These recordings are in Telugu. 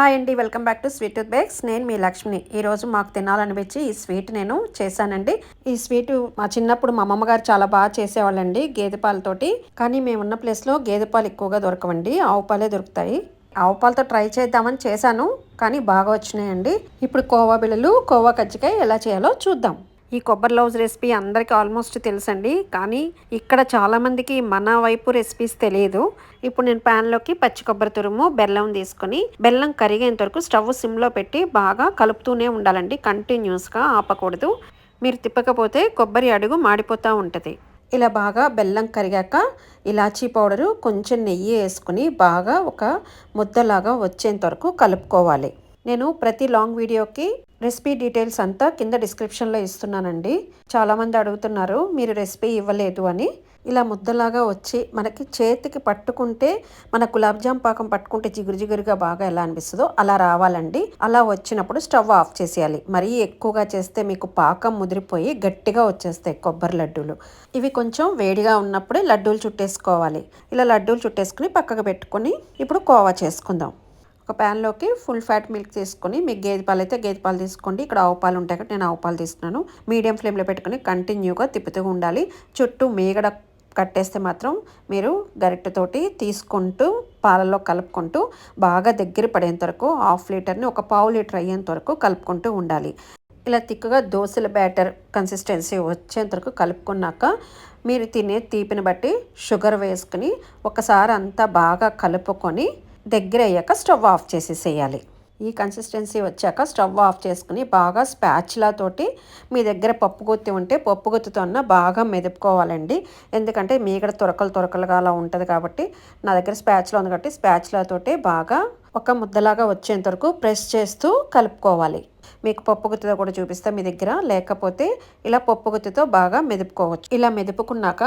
హాయ్ అండి welcome back to sweet tooth bakes నేను మీ లక్ష్మిని. ఈరోజు మాకు తినాలనిపించి ఈ స్వీట్ నేను చేశానండి. ఈ స్వీట్ మా చిన్నప్పుడు మా అమ్మమ్మగారు చాలా బాగా చేసేవాళ్ళండి గేదె పాలతోటి. కానీ మేము ఉన్న ప్లేస్లో గేదె పాలు ఎక్కువగా దొరకవండి. ఆవు పాలే దొరుకుతాయి. ఆవు పాలతో ట్రై చేద్దామని చేశాను కానీ బాగా వచ్చినాయండి. ఇప్పుడు కోవా బిళ్ళలు కోవా కజ్జికాయ ఎలా చేయాలో చూద్దాం. ఈ కొబ్బరి లవ్స్ రెసిపీ అందరికీ ఆల్మోస్ట్ తెలుసండి. కానీ ఇక్కడ చాలామందికి మన వైపు రెసిపీస్ తెలియదు ఇప్పుడు నేను ప్యాన్లోకి పచ్చి కొబ్బరి తురుము బెల్లం తీసుకొని బెల్లం కరిగేంత వరకు స్టవ్ సిమ్లో పెట్టి బాగా కలుపుతూనే ఉండాలండి. కంటిన్యూస్గా ఆపకూడదు. మీరు తిప్పకపోతే కొబ్బరి అడుగు మాడిపోతూ ఉంటుంది. ఇలా బాగా బెల్లం కరిగాక ఇలాచీ పౌడరు కొంచెం నెయ్యి వేసుకుని బాగా ఒక ముద్దలాగా వచ్చేంత వరకు కలుపుకోవాలి. నేను ప్రతి లాంగ్ వీడియోకి రెసిపీ డీటెయిల్స్ అంతా కింద డిస్క్రిప్షన్లో ఇస్తున్నానండి. చాలామంది అడుగుతున్నారు మీరు రెసిపీ ఇవ్వలేదు అని. ఇలా ముద్దలాగా వచ్చి మనకి చేతికి పట్టుకుంటే మన గులాబ్ జామ్ పాకం పట్టుకుంటే జిగురు జిగురుగా బాగా ఎలా అనిపిస్తుందో అలా రావాలండి. అలా వచ్చినప్పుడు స్టవ్ ఆఫ్ చేసేయాలి. మరీ ఎక్కువగా చేస్తే మీకు పాకం ముదిరిపోయి గట్టిగా వచ్చేస్తాయి కొబ్బరి లడ్డూలు. ఇవి కొంచెం వేడిగా ఉన్నప్పుడే లడ్డూలు చుట్టేసుకోవాలి. ఇలా లడ్డూలు చుట్టేసుకుని పక్కకు పెట్టుకొని ఇప్పుడు కోవా చేసుకుందాం. ఒక ప్యాన్లోకి ఫుల్ ఫ్యాట్ మిల్క్ తీసుకొని మీకు గేదె పాలు అయితే గేదె పాలు తీసుకోండి. ఇక్కడ ఆవు పాలు ఉంటాయి కాబట్టి నేను ఆవు పాలు తీసుకున్నాను మీడియం ఫ్లేమ్లో పెట్టుకొని కంటిన్యూగా తిప్పుతూ ఉండాలి. చుట్టూ మీగడ కట్టేస్తే మాత్రం మీరు గరిటెతోటి తీసుకుంటూ పాలలో కలుపుకుంటూ బాగా దగ్గర పడేంత వరకు హాఫ్ లీటర్ని ఒక పావు లీటర్ అయ్యేంత వరకు కలుపుకుంటూ ఉండాలి. ఇలా తిక్కుగా దోశల బ్యాటర్ కన్సిస్టెన్సీ వచ్చేంత వరకు కలుపుకున్నాక మీరు తినే తీపిని బట్టి షుగర్ వేసుకుని ఒకసారి అంతా బాగా కలుపుకొని దగ్గర అయ్యాక స్టవ్ ఆఫ్ చేసేసేయాలి. ఈ కన్సిస్టెన్సీ వచ్చాక స్టవ్ ఆఫ్ చేసుకుని బాగా స్పాచ్లా తోటి మీ దగ్గర పప్పుగొత్తి ఉంటే పప్పు గుత్తితో బాగా మెదుపుకోవాలండి. ఎందుకంటే మీ ఇక్కడ తొరకలు తొరకలుగా అలా ఉంటుంది కాబట్టి నా దగ్గర స్పాచ్లా ఉంది కాబట్టి స్పాచ్లా తోటి బాగా ఒక ముద్దలాగా వచ్చేంత వరకు ప్రెస్ చేస్తూ కలుపుకోవాలి. మీకు పప్పు గుత్తితో కూడా చూపిస్తే మీ దగ్గర. లేకపోతే ఇలా పప్పు గుత్తితో బాగా మెదుపుకోవచ్చు. ఇలా మెదుపుకున్నాక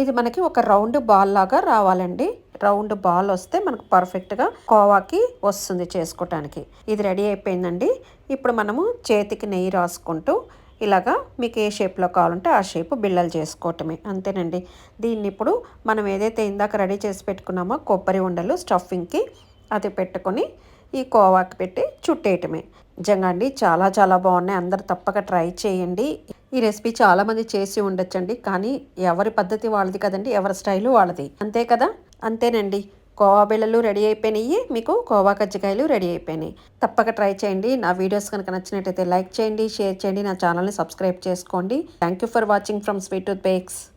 ఇది మనకి ఒక రౌండ్ బాల్ లాగా రావాలండి. రౌండ్ బాల్ వస్తే మనకు పర్ఫెక్ట్గా కోవాకి వస్తుంది చేసుకోవటానికి ఇది రెడీ అయిపోయిందండి. ఇప్పుడు మనము చేతికి నెయ్యి రాసుకుంటూ ఇలాగా మీకు ఏ షేప్లో కావాలంటే ఆ షేప్ బిళ్ళలు చేసుకోవటమే. అంతేనండి. దీన్ని ఇప్పుడు మనం ఏదైతే ఇందాక రెడీ చేసి పెట్టుకున్నామో కొబ్బరి ఉండలు స్టఫింగ్కి అది పెట్టుకొని ఈ కోవాకు పెట్టి చుట్టేయటమే. నిజంగా అండి చాలా చాలా బాగున్నాయి. అందరు తప్పక ట్రై చేయండి. ఈ రెసిపీ చాలామంది చేసి ఉండొచ్చండి కానీ ఎవరి పద్ధతి వాళ్ళది కదండి ఎవరి స్టైలు వాళ్ళది. అంతే కదా? అంతేనండి. కోవా బిళ్ళలు రెడీ అయిపోయినాయి మీకు కోవా కజ్జికాయలు రెడీ అయిపోయినాయి. తప్పక ట్రై చేయండి. నా వీడియోస్ కనుక నచ్చినట్టయితే లైక్ చేయండి షేర్ చేయండి నా ఛానల్ని సబ్స్క్రైబ్ చేసుకోండి. Thank you for watching from sweet tooth bakes.